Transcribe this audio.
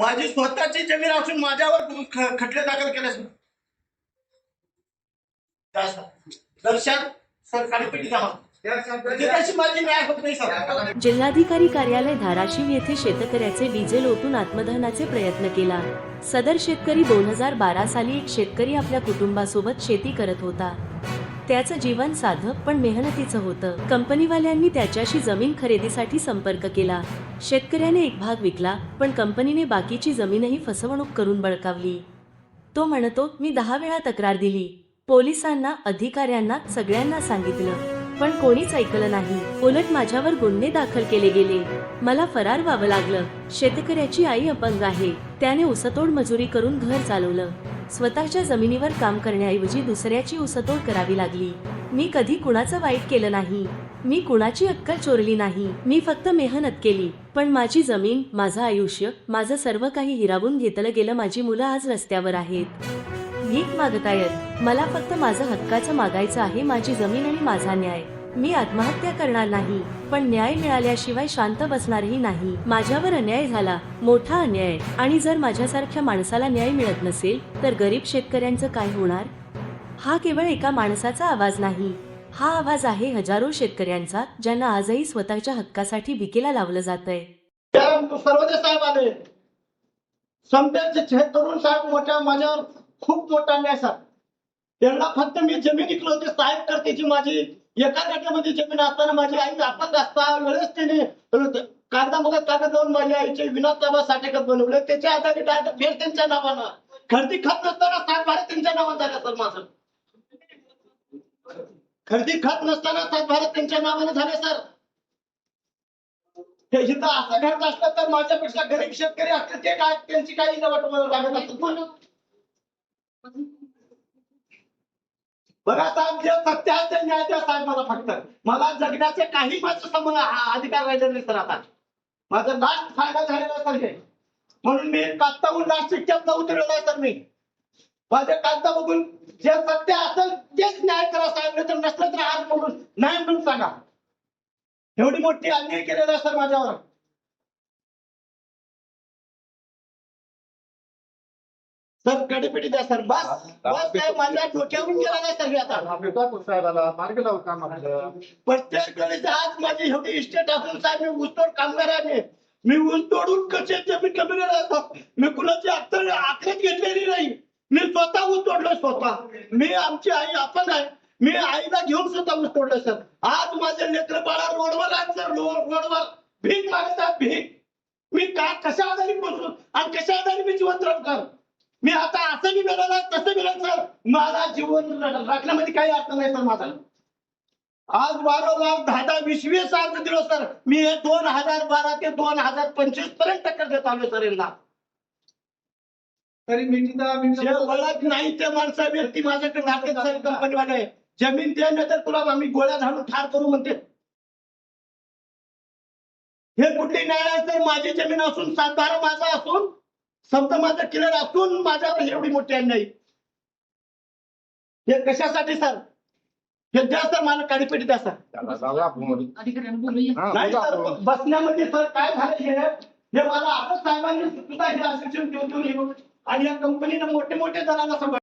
माझी स्वतःची जमीन असून माझ्यावर खटले दाखल केले दर्शन सरकारी जिल्हाधिकारी कार्यालय धाराशिव येथे शेतकऱ्याचे डिझेल ओतून आत्मदहनाचे प्रयत्न केला. सदर शेतकरी दोन हजार बारा साली एक शेतकरी आपल्या कुटुंबासोबत शेती करत होता. त्याचं जीवन साधं पण मेहनतीचं होतं. कंपनीवाल्यांनी त्याच्याशी जमीन खरेदीसाठी संपर्क केला. शेतकऱ्याने एक भाग विकला पण कंपनीने बाकीची जमीनही फसवणूक करून बळकावली. तो म्हणतो मी दहा वेळा तक्रार दिली. पोलिसांना अधिकाऱ्यांना सगळ्यांना सांगितलं. पण कोणीच ऐकलं नाही. उलट माझ्यावर गुन्हे दाखल केले गेले. मला फरार व्हावं लागलं. शेतकऱ्याची आई अपंग आहे. त्याने उसतोड मजुरी करून घर चालवलं. स्वतःच्या जमिनीवर काम करण्याऐवजी दुसऱ्याची उसतोड करावी लागली. मी कधी कुणाचं वाईट केलं नाही. मी कुणाची अक्कल चोरली नाही. मी फक्त मेहनत केली. पण माझी जमीन माझं आयुष्य माझं सर्व काही हिरावून घेतलं गेलं माझी मुलं आज रस्त्यावर आहेत. भीक मागतायत. मला फक्त माझं हक्काचं मागायचं आहे माझी जमीन आणि माझा न्याय. मी आत्महत्या करणार नाही पण न्याय मिळाल्याशिवाय शांत बसणारही नाही. माझ्यावर अन्याय झाला मोठा अन्याय. आणि जर माझ्यासारख्या माणसाला न्याय मिळत नसेल तर गरीब शेतकऱ्यांचं काय होणार? हा केवळ एका माणसाचा आवाज नाही. हा आवाज आहे हजारो शेतकऱ्यांचा ज्यांना आजही स्वतःच्या हक्कासाठी भिकेला लावलं जात आहे सर्वोदय साहेब आले. समजायचे हे तरुण साहेब मोठ्या माझ्यावर खूप मोठा न्यासा सर त्यांना फक्त मी जमीन इकलो होते साहेब करतेची माझी. एका गटामध्ये जमीन असताना माझी आई अपंग असता वेळेस त्याने कागदामग कागद लावून माझ्या आईचे विनोद ताबा साठेकर बनवले. त्याच्या आधारे डायरेक्ट फेर त्यांच्या नावानं. खरेदी खत नसताना सात भारत त्यांच्या नावानं झालं सर माझं. खरेदी खात नसताना सात भारत त्यांच्या नावाने झाले सर. हे इथं असं घडत असलं तर माझ्यापेक्षा गरीब शेतकरी असतील ते काय? त्यांची काही वाट मला लागत असत बघा साहेब जे सत्य आहे ते न्याय द्या साहेब मला फक्त. मला जगण्याचे काही माझं समज अधिकार राहिले नाही सर आता. माझा लास्ट फायदा झालेला सर हे. म्हणून मी कात्ताहून लास्ट स्टेपला उतरलेला आहे सर मी. माझे कागदा बघून जे सत्य असेल तेच न्याय करा साहेब. नाही तर नसलं तर आज म्हणून नाही म्हणून सांगा. एवढी मोठी अन्याय केलेला सर माझ्यावर. सर कडेपिटी द्या सर. बस. बस काय माझ्या डोक्यावरून गेला नाही सर हे आता. मार्ग लावू काम प्रत्येक वेळेस आज माझी एवढी इस्टेट असून साहेब मी ऊसतोड कामगार आहे. मी मी ऊस तोडून कसे जमीन कमी राहतो मी कुणाची अत्तर आखत घेतलेली नाही. मी स्वतः ऊस तोडलो स्वतः. मी आमची आई आपण आहे. मी आईला घेऊन सुद्धा ऊस तोडलो सर. आज माझे लेकर बाळा रोडवर आहेत सर. रोडवर. भीक मागतात भीक. मी का कशा आधारी बसून आणि कशा आधारी मी जीवन राहणार मी आता असं बी मिळालं तसं मिळालं सर. मला जीवन राखण्यामध्ये काही अर्थ नाही सर माझा. आज वारंवार दहा दहा वीस वीस अर्ज दिलो सर. मी हे दोन हजार बारा ते दोन हजार पंचवीसपर्यंत टक्कर देत आलो सर यांना. तरी मिटिंग जे ओळख नाही ते माणसं व्यक्ती माझ्याकडे राहतात सर कंपनीवाले. जमीन दे नाही तर तुला आम्ही गोळ्या झाडून ठार करू म्हणते. हे कुठली न्याय आहे सर माझी जमीन असून सातबारा माझा असून समजा माझं क्लिअर असून माझ्यावर एवढी मोठी अन्याय. हे कशासाठी सर? हे द्या सर मला काडीपेटी द्या सर. नाही सर बसण्यामध्ये सर काय झालं हे? हे मला आता साहेबांनी सुद्धा हे आश्वासन देऊन देऊन आणि या कंपनीनं मोठे मोठे जणांना सांभाळ